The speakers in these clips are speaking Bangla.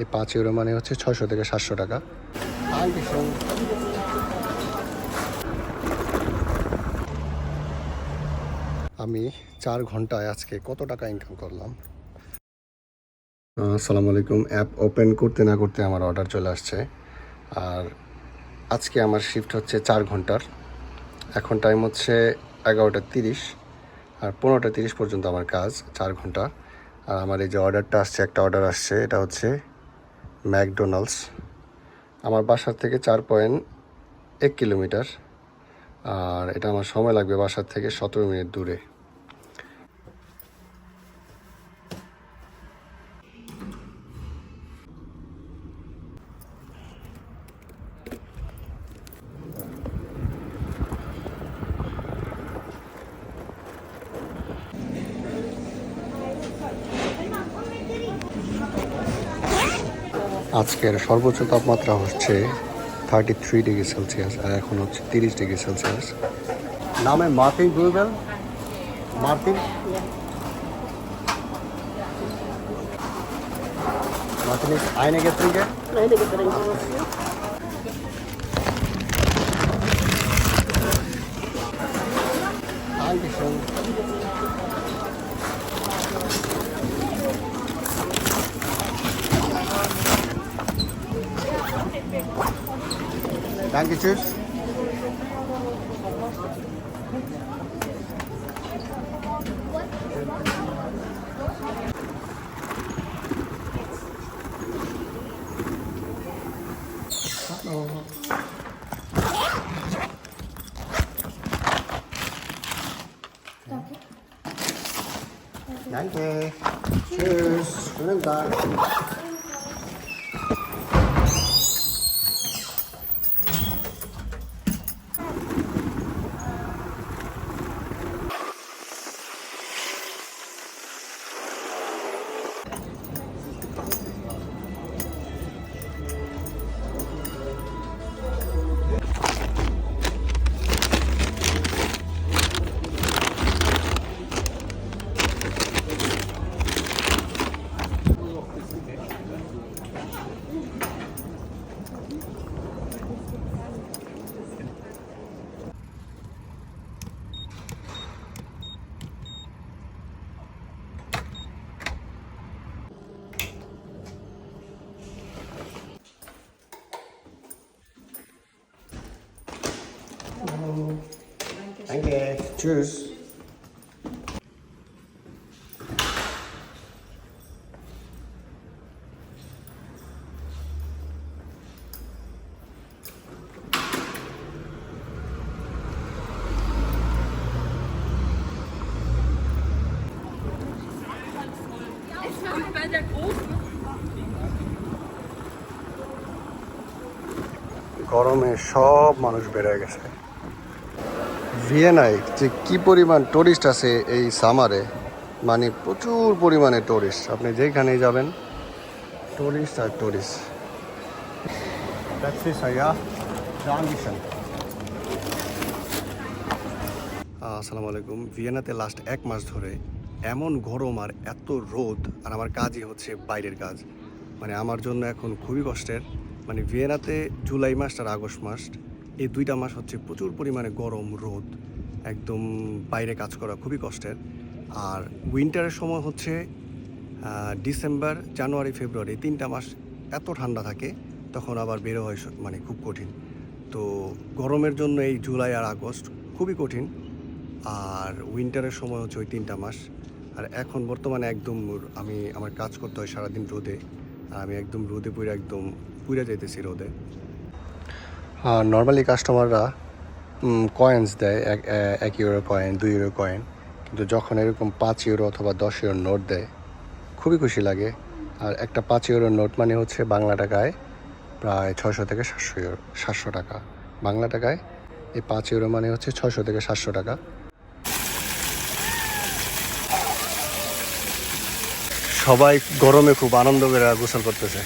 এই পাঁচ ইউরো মানে হচ্ছে ছয়শো থেকে সাতশো টাকা। আমি চার ঘন্টায় আজকে কত টাকা ইনকাম করলাম? আসসালামু আলাইকুম। অ্যাপ ওপেন করতে না করতে আমার অর্ডার চলে আসছে। আর আজকে আমার শিফট হচ্ছে চার ঘণ্টার। এখন টাইম হচ্ছে এগারোটা তিরিশ। আর পনেরোটা তিরিশ পর্যন্ত আমার কাজ, চার ঘণ্টা। আর আমার এই যে অর্ডারটা আসছে, একটা অর্ডার আসছে, এটা হচ্ছে ম্যাকডোনাল্ডস। আমার বাসার থেকে চার পয়েন্ট এক কিলোমিটার। আর এটা আমার সময় লাগবে বাসার থেকে সতেরো মিনিট দূরে। আজকের সর্বোচ্চ তাপমাত্রা হচ্ছে থার্টি থ্রি ডিগ্রি সেলসিয়াস আর এখন হচ্ছে তিরিশ ডিগ্রি সেলসিয়াস নামে মার্টিন গ্রুবেল মার্টিন মার্টিন আইনে Getränke was hier. Dankeschön. Tschüss. Danke. Tschüss. Schönen Tag. Tschüss. গরমে সব মানুষ বেড়ে গেছে ভিয়েনায় যে কি পরিমাণ টুরিস্ট আছে এই সামারে মানে প্রচুর পরিমাণে টুরিস্ট আপনি যেখানেই যাবেন টুরিস্ট আর টুরিস্ট আসসালামু আলাইকুম। ভিয়েনাতে লাস্ট এক মাস ধরে এমন গরম আর এত রোদ, আর আমার কাজই হচ্ছে বাইরের কাজ। মানে আমার জন্য এখন খুবই কষ্টের। মানে ভিয়েনাতে জুলাই মাস আর আগস্ট মাস এই দুইটা মাস হচ্ছে প্রচুর পরিমাণে গরম, রোদ, একদম বাইরে কাজ করা খুবই কষ্টের। আর উইন্টারের সময় হচ্ছে ডিসেম্বর জানুয়ারি ফেব্রুয়ারি তিনটা মাস এত ঠান্ডা থাকে, তখন আবার বেরো হয় মানে খুব কঠিন। তো গরমের জন্য এই জুলাই আর আগস্ট খুবই কঠিন। আর উইন্টারের সময় হচ্ছে ওই তিনটা মাস। আর এখন বর্তমানে একদম আমি, আমার কাজ করতে হয় সারাদিন রোদে। আর আমি একদম রোদে পুরো একদম পুড়ে যাইতেছি রোদে। আর নর্মালি কাস্টমাররা কয়েন্স দেয়, এক এক ইউরো কয়েন দুই ইউরো কয়েন কিন্তু যখন এরকম পাঁচ ইউরো অথবা দশ ইউরো নোট দেয়, খুবই খুশি লাগে। আর একটা পাঁচ ইউরো নোট মানে হচ্ছে বাংলা টাকায় প্রায় ছশো থেকে সাতশো ইউরো সাতশো টাকা। বাংলা টাকায় এই পাঁচ ইউরো মানে হচ্ছে ছশো থেকে সাতশো টাকা। সবাই গরমে খুব আনন্দ করে গোসল করতেছে।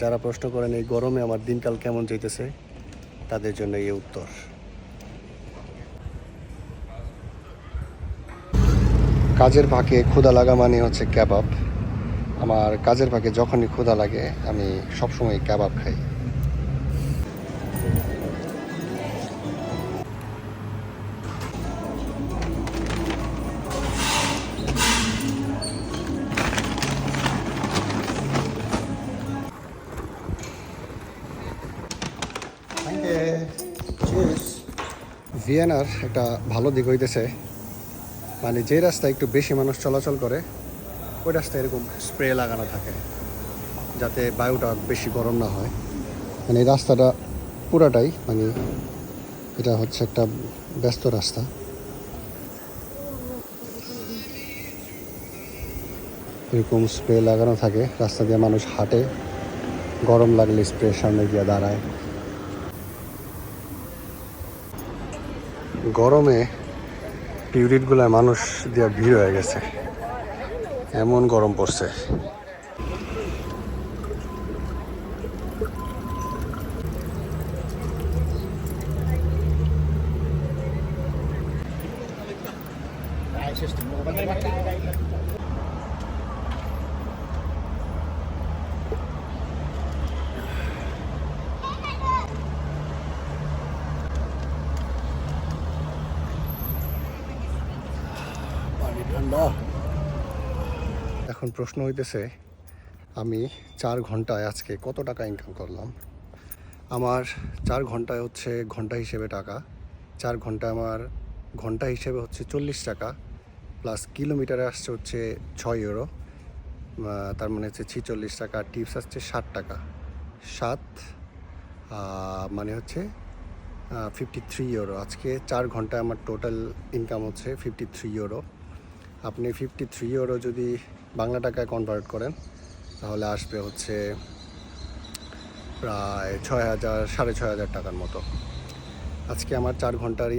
যারা প্রশ্ন করেন এই গরমে আমার দিনকাল কেমন যেতেছে তাদের জন্য এই উত্তর। কাজের ফাঁকে ক্ষুদা লাগা মানে হচ্ছে ক্যাবাব আমার কাজের ফাঁকে যখনই ক্ষুদা লাগে, আমি সবসময় ক্যাবাব খাই। ভিয়েনার একটা ভালো দিক হইতেছে। মানে যে রাস্তায় একটু বেশি মানুষ চলাচল করে, ওই রাস্তায় এরকম স্প্রে লাগানো থাকে, যাতে বায়ুটা বেশি গরম না হয়। মানে এই রাস্তাটা পুরাটাই মানে এটা হচ্ছে একটা ব্যস্ত রাস্তা। এরকম স্প্রে লাগানো থাকে, রাস্তা দিয়ে মানুষ হাঁটে, গরম লাগলে স্প্রের সামনে গিয়ে দাঁড়ায়। গরমে পিউরিটগুলায় মানুষ দিয়ে ভিড় হয়ে গেছে। এমন গরম পড়ছে। ঠান্ডা। এখন প্রশ্ন হইতেছে, আমি চার ঘন্টায় আজকে কত টাকা ইনকাম করলাম? আমার চার ঘন্টায় হচ্ছে ঘণ্টা হিসেবে টাকা, চার ঘণ্টা আমার ঘণ্টা হিসেবে হচ্ছে চল্লিশ টাকা প্লাস কিলোমিটারে আসছে হচ্ছে ছয় ইউরো তার মানে হচ্ছে ছিচল্লিশ টাকা টিপস আসছে ষাট টাকা। সাত মানে হচ্ছে ফিফটি থ্রি ইউরো আজকে চার ঘন্টায় আমার টোটাল ইনকাম হচ্ছে ফিফটি থ্রি ইউরো আপনি ফিফটি থ্রি ইউরো যদি বাংলা টাকায় কনভার্ট করেন, তাহলে আসবে হচ্ছে প্রায় ছয় হাজার, সাড়ে ছয় হাজার টাকার মতো। আজকে আমার চার ঘণ্টার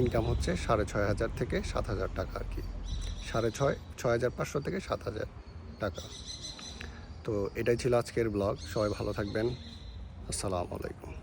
ইনকাম হচ্ছে সাড়ে ছয় হাজার থেকে সাত হাজার টাকা আর কি। সাড়ে ছয় ছয় হাজার পাঁচশো থেকে সাত হাজার টাকা। তো এটাই ছিল আজকের ব্লগ সবাই ভালো থাকবেন। আসসালামু আলাইকুম।